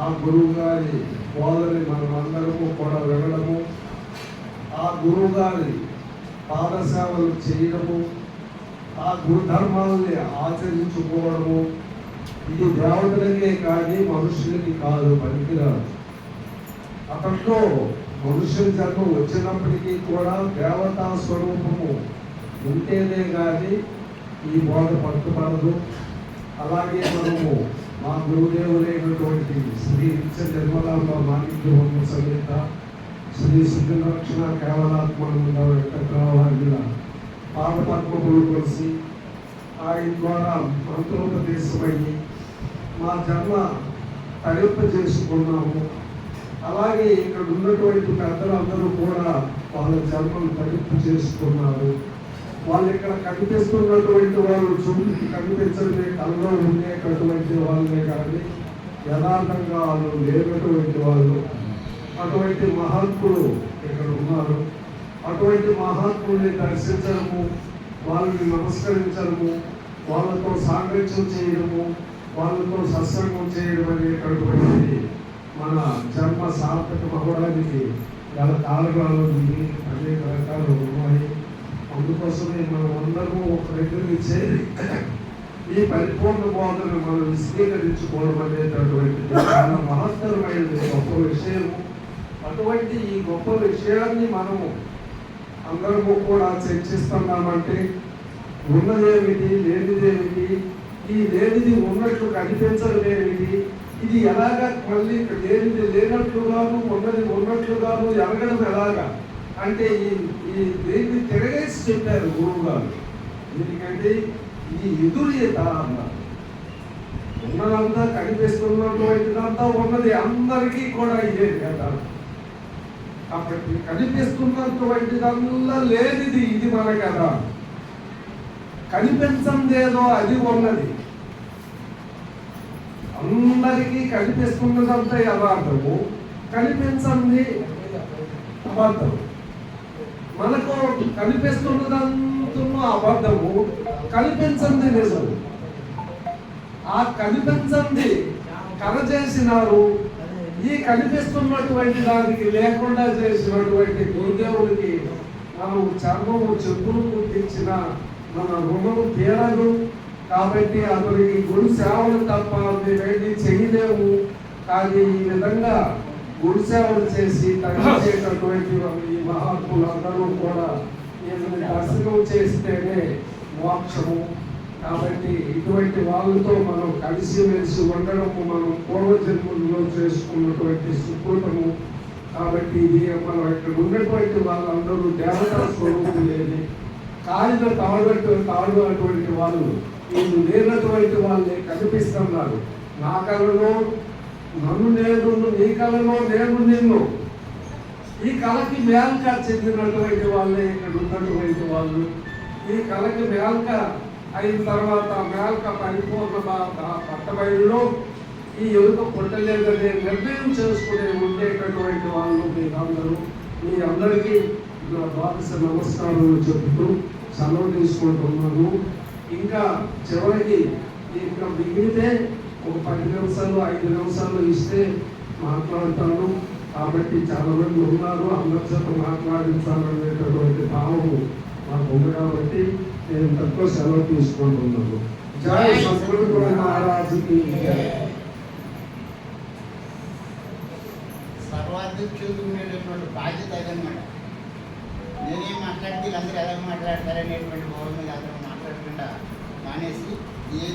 ఆ గురువు గారి బోధని మనం అందరము కూడా వినడము ఆ గురువు గారి పాదసేవలు చేయడము ఆ గురు ధర్మాలని ఆచరించుకోవడము ఇది దేవతలకే కానీ మనుషులకి కాదు పనికిరాదు. అతట్లో మనుష్య జన్మ వచ్చినప్పటికీ కూడా దేవతా స్వరూపము ఉంటేనే కానీ ఈ బోధ పట్టుపడదు అలాగే మనము మా గురుదేవులైనటువంటి శ్రీ నిత్య నిర్మలాంబ మాణిక్య సమేత శ్రీ సుఖరక్షణ కేవలాత్మానంద వెంకట్రావార్యుల పాదపద్మములు కలిసి ఆయన ద్వారా మంత్రోపదేశమయ్యి మా జన్మ తరింప చేసుకున్నాము. అలాగే ఇక్కడ ఉన్నటువంటి పెద్దలందరూ కూడా వాళ్ళ జన్మను తరింపు చేసుకున్నారు. వాళ్ళు ఇక్కడ కనిపిస్తున్నటువంటి వాళ్ళు చూపుకి కనిపించడమే కళ్ళలో ఉండేటటువంటి వాళ్ళే కానీ యథార్థంగా వాళ్ళు లేనటువంటి వాళ్ళు అటువంటి మహాత్ములు ఇక్కడ ఉన్నారు. అటువంటి మహాత్ముల్ని దర్శించడము వాళ్ళని నమస్కరించడము వాళ్ళతో సాంగత్యం చేయడము వాళ్ళతో సత్సంగం చేయడం అనేటటువంటిది మన జన్మ సార్థకం అవ్వడానికి గల కాలకాలం అనేక రకాలు ఉన్నాయి. అందుకోసమే మనం అందరము ఒక దగ్గరికి చేరి ఈ పరిపూర్ణ బోధను మనం విశీకరించుకోవడం అనేటటువంటి చాలా మహత్తరమైనది గొప్ప విషయము అటువంటి ఈ గొప్ప విషయాన్ని మనము అందరము కూడా చర్చిస్తున్నామంటే ఉన్నదేమిటి లేనిదేమిటి ఈ లేనిది ఉన్నట్లు కనిపించలేమిటి ఇది ఎలాగా మళ్ళీ లేనిది లేనట్లుగాను ఉన్నది ఉన్నట్లుగాను ఎరగడం ఎలాగా? అంటే ఈ ఈ దీన్ని తిరగేసి చెప్పారు గురువు గారు ఎందుకంటే ఈ ఎదురీత అన్నారు ఉన్నదంతా కనిపిస్తున్నటువంటిదంతా ఉన్నది అందరికీ కూడా ఇదే కదా. కాబట్టి కనిపిస్తున్నటువంటిదల్లా లేనిది ఇది మన కదా. కనిపించందేదో అది ఉన్నది. అందరికీ కనిపిస్తున్నదంతా యథార్థము కనిపించంది అబద్ధం మనకు కనిపిస్తున్నదంతున్న అబద్ధము కనిపించంది నిజం ఆ కనిపించంది కథ చేసినారు. ఈ కనిపిస్తున్నటువంటి దానికి లేకుండా చేసినటువంటి గురుదేవుడికి మనం చర్మము చెప్పులు కుట్టించిన మన రుణము తీరదు. కాబట్టి అతనికి గురు సేవలు తప్ప మేమేంటి చేయలేము కానీ ఈ విధంగా గుడిసేవలు చేసి తగ్గించేటటువంటి ఈ మహాత్ములందరూ కూడా ఈయనని దర్శనం చేస్తేనే మోక్షము. కాబట్టి ఇటువంటి వాళ్ళతో మనం కలిసి మెలిసి ఉండడము మనం పూర్వజన్మల్లో చేసుకున్నటువంటి సుకృతము. కాబట్టి ఇది మనం ఇక్కడ ఉన్నటువంటి వాళ్ళందరూ దేవతా స్వరూపులేని కాలిన తాడు తాడు అటువంటి వాళ్ళు వీళ్ళు లేనటువంటి వాళ్ళే కనిపిస్తున్నారు. నా కళలో నన్ను నేను నీ కళలో నేను నిన్ను. ఈ కళకి మేల్క చెందినటువంటి వాళ్ళే ఇక్కడ ఉన్నటువంటి వాళ్ళు. ఈ కళకి మేల్క అయిన తర్వాత మేల్క పరిపూర్ణ పట్టబడిలో ఈ ఎలుక పుట్టలేదనే నిర్ణయం చేసుకునే ఉండేటటువంటి వాళ్ళు మీరందరూ మీ అందరికీ నా ద్వాదశ నమస్కారాలు చెబుతూ సెలవు తీసుకుంటున్నాను. ఇంకా చివరికి ఇంకా మిగిలితే ఒక పది నిమిషాలు ఐదు నిమిషాలు ఇస్తే మాట్లాడతాను. కాబట్టి చాలా మంది ఉన్నారు అందరి చేత మాట్లాడించాలనేటటువంటి భావము మాకు ఉంది కాబట్టి నేను తక్కువ సెలవు తీసుకుంటున్నాను. జై సద్గురు మహారాజుకి. సర్వాధ్యక్షుడు ఉండేటటువంటి బాధ్యత అదనమాట. నేనేం మాట్లాడితే వీళ్ళందరూ ఎలా మాట్లాడతారనేటువంటి భావం మీద అందరూ మాట్లాడకుండా మానేసి ఏ